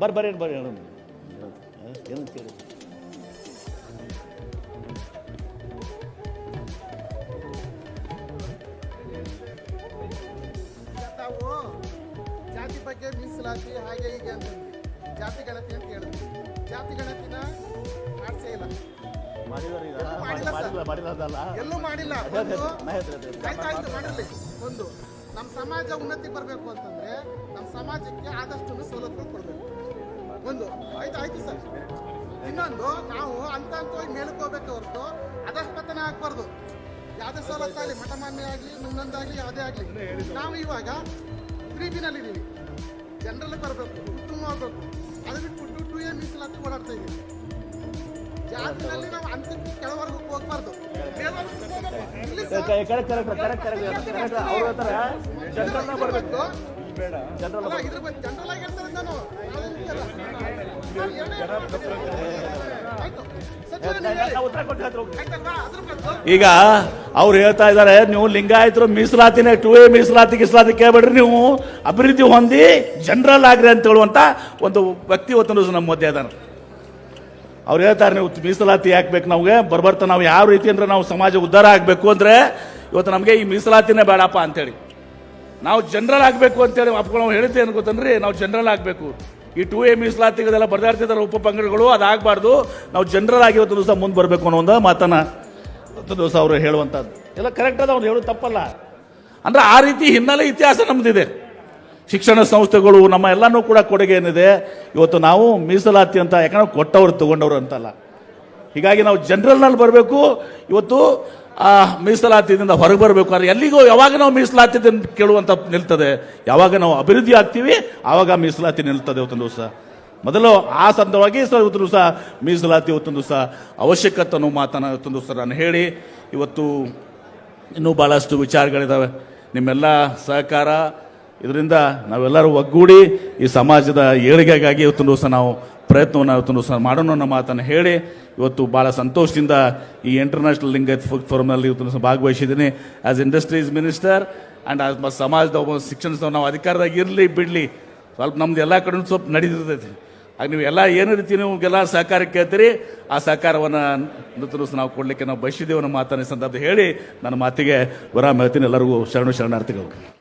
ಬರ್ರಿ ಬರ್ರಿ ಬರ್ರಿ ಹೇಳೋಣ ಏನಂತ ಹೇಳಿ ತಾವು ಜಾತಿ ಬಗ್ಗೆ ಮೀಸಲಾತಿ ಹಾಗೆ ಹೀಗೆ ಅಂತ ಜಾತಿ ಗಣತಿ ಅಂತ ಹೇಳಿದ್ವಿ ಜಾತಿ ಗಣತಿನ ಮಾಡಿಸೇ ಇಲ್ಲ. ಎಲ್ಲೂ ಮಾಡಿಲ್ಲ ಸರ್. ಮಾಡಿಲ್ಲ ಎಲ್ಲೂ ಮಾಡಿಲ್ಲ. ಅದೇ, ಅದೇ, ಒಂದು ನಾ ಹೇಳ್ತೀನಿ, ಅದೇ. ಆಯ್ತು ಆಯ್ತು ಮಾಡಿರ್ಲಿ. ಒಂದು ನಮ್ಮ ಸಮಾಜ ಉನ್ನತಿ ಬರಬೇಕು ಅಂತಂದ್ರೆ ನಮ್ಮ ಸಮಾಜಕ್ಕೆ ಆದಷ್ಟು ಕೊಡಬೇಕು ಒಂದು ಆಯ್ತು ಆಯ್ತು ಸರ್ ಇನ್ನೊಂದು ನಾವು ಅಂತ ಮೇಲಕ್ಕೆ ಹೋಗ್ಬೇಕು ಹೊರತು ಅಧಃಪತನ ಆಗ್ಬಾರ್ದು ಯಾವುದೇ ಸವಲತ್ತಾಗಲಿ ಮಠಮಾನ್ಯ ಆಗಲಿ ಮುಂದೊಂದಾಗಲಿ ಯಾವುದೇ ಆಗಲಿ ನಾವು ಇವಾಗ ತ್ರೀ ಬಿನಲ್ಲಿದ್ದೀವಿ ಜನರಲ್ಲಿ ಬರಬೇಕು ಉತ್ತಮ ಆಗಬೇಕು ಅದು ಬಿಟ್ಬಿಟ್ಟು ಟು ಎ ಮೀಸಲಾತಿ ಓಡಾಡ್ತಾ ಇದ್ದೀವಿ ಜಾತಿನಲ್ಲಿ ನಾವು ಅಂತಕ್ಕೆ ಕೆಳವರೆಗೂ ಹೋಗ್ಬಾರ್ದು ಜನರಲ್ ಆಗಿ ಸರ್, ಈಗ ಅವ್ರು ಹೇಳ್ತಾ ಇದ್ದಾರೆ ನೀವು ಲಿಂಗಾಯತರು ಮೀಸಲಾತಿನ ಟು ಎ ಮೀಸಲಾತಿ, ಗಿಸಲಾತಿ ಕೇಳ್ಬೇಡ್ರಿ ನೀವು. ಅಭಿವೃದ್ಧಿ ಹೊಂದಿ ಜನರಲ್ ಆಗ್ರಿ ಅಂತ ಹೇಳುವಂತ ಒಂದು ವ್ಯಕ್ತಿ ಇವತ್ತು ನಮ್ಮ ಮಧ್ಯೆ ಇದ್ದಾನೆ ಅವ್ರು ಹೇಳ್ತಾರೆ, ನೀವು ಮೀಸಲಾತಿ ಹಾಕ್ಬೇಕು ನಮಗೆ? ಬರ್ಬರ್ತಾ ನಾವು ಯಾವ ರೀತಿ ಅಂದ್ರೆ ನಾವು ಸಮಾಜ ಉದ್ಧಾರ ಆಗಬೇಕು ಅಂದ್ರೆ ಇವತ್ತು ನಮಗೆ ಈ ಮೀಸಲಾತಿನೇ ಬೇಡಪ್ಪ ಅಂತೇಳಿ. ನಾವು ಜನರಲ್ ಆಗಬೇಕು ಅಂತೇಳಿ ಅಪ್ಪ ನಾವು ಹೇಳಿದ್ದೆ ಏನು ಗೊತ್ತಂದ್ರೆ ನಾವು ಜನರಲ್ ಆಗಬೇಕು. ಈ ಟೂ ಎ ಮೀಸಲಾತಿಗಳೆಲ್ಲ ಬರ್ದಾಡ್ತಿದ್ದಾರೆ ಉಪ ಪಂಗಡಗಳು, ಅದಾಗಬಾರ್ದು. ನಾವು ಜನರಲ್ ಆಗಿ ಇವತ್ತು ದಿವಸ ಮುಂದೆ ಬರಬೇಕು ಅನ್ನೋ ಒಂದು ಮಾತನ್ನ ಇವತ್ತು ದಿವಸ ಅವರು ಹೇಳುವಂಥದ್ದು ಎಲ್ಲ ಕರೆಕ್ಟ್ ಅದ ಅವ್ರು ಹೇಳೋದು ತಪ್ಪಲ್ಲ. ಅಂದ್ರೆ ಆ ರೀತಿ ಹಿನ್ನೆಲೆ ಇತಿಹಾಸ ನಮ್ದಿದೆ. ಶಿಕ್ಷಣ ಸಂಸ್ಥೆಗಳು ನಮ್ಮ ಎಲ್ಲನೂ ಕೂಡ ಕೊಡುಗೆ ಏನಿದೆ, ಇವತ್ತು ನಾವು ಮೀಸಲಾತಿ ಅಂತ ಯಾಕಂದ್ರೆ ಕೊಟ್ಟವ್ರು ತಗೊಂಡವರು ಅಂತಲ್ಲ. ಹೀಗಾಗಿ ನಾವು ಜನರಲ್ನಲ್ಲಿ ಬರಬೇಕು. ಇವತ್ತು ಆ, ಮೀಸಲಾತಿಯಿಂದ ಹೊರಗೆ ಬರಬೇಕು ಅಂದ್ರೆ ಎಲ್ಲಿಗೂ ಯಾವಾಗ ನಾವು ಮೀಸಲಾತಿ ಕೇಳುವಂಥ ನಿಲ್ತದೆ? ಯಾವಾಗ ನಾವು ಅಭಿವೃದ್ಧಿ ಆಗ್ತೀವಿ, ಆವಾಗ ಮೀಸಲಾತಿ ನಿಲ್ತದೆ ಇವತ್ತೊಂದು ದಿವಸ. ಮೊದಲು ಆ ಸಂದವಾಗಿ ಇವತ್ತು ದಿವಸ ಮೀಸಲಾತಿ ಇವತ್ತೊಂದು ದಿವಸ ಅವಶ್ಯಕತೆ ಅನ್ನೋ ಮಾತನ್ನ ಇವತ್ತೊಂದು ದಿವಸ ನಾನು ಹೇಳಿ, ಇವತ್ತು ಇನ್ನೂ ಭಾಳಷ್ಟು ವಿಚಾರಗಳಿದ್ದಾವೆ ನಿಮ್ಮೆಲ್ಲ ಸಹಕಾರ ಇದರಿಂದ ನಾವೆಲ್ಲರೂ ಒಗ್ಗೂಡಿ ಈ ಸಮಾಜದ ಏಳಿಗೆಗಾಗಿ ಇವತ್ತೊಂದು ದಿವಸ ನಾವು ಪ್ರಯತ್ನವನ್ನು ಇವತ್ತೊಂದು ದಿವಸ ಮಾಡೋಣ ಅನ್ನೋ ಮಾತನ್ನು ಹೇಳಿ ಇವತ್ತು ಭಾಳ ಸಂತೋಷದಿಂದ ಈ ಇಂಟರ್ನ್ಯಾಷನಲ್ ಲಿಂಗ ಫುಡ್ ಫೋರಮ್ನಲ್ಲಿ ಇವತ್ತು ಭಾಗವಹಿಸಿದ್ದೀನಿ. ಆಸ್ ಇಂಡಸ್ಟ್ರೀಸ್ ಮಿನಿಸ್ಟರ್ ಆ್ಯಂಡ್ ಸಮಾಜದ ಒಬ್ಬ ಶಿಕ್ಷಣ ನಾವು ಅಧಿಕಾರದಾಗ ಇರಲಿ ಬಿಡಲಿ. ಸ್ವಲ್ಪ ನಮ್ದು ಎಲ್ಲ ಕಡೆ ಸ್ವಲ್ಪ ನಡೀತಿರ್ತೈತಿ ಆಗ ನೀವು ಎಲ್ಲ ಏನು ರೀತಿ ನಿಮಗೆಲ್ಲ ಸಹಕಾರ ಕೇಳ್ತೀರಿ, ಆ ಸಹಕಾರವನ್ನು ದಿವಸ ನಾವು ಕೊಡಲಿಕ್ಕೆ ನಾವು ಬಯಸಿದ್ದೇವೆ ಅನ್ನೋ ಮಾತನ್ನ ಸಂದರ್ಭ ಹೇಳಿ ನನ್ನ ಮಾತಿಗೆ ವಿರಾಮ ಹೇಳ್ತೀನಿ. ಎಲ್ಲರಿಗೂ ಶರಣು ಶರಣಾರ್ಥಿಗಳು.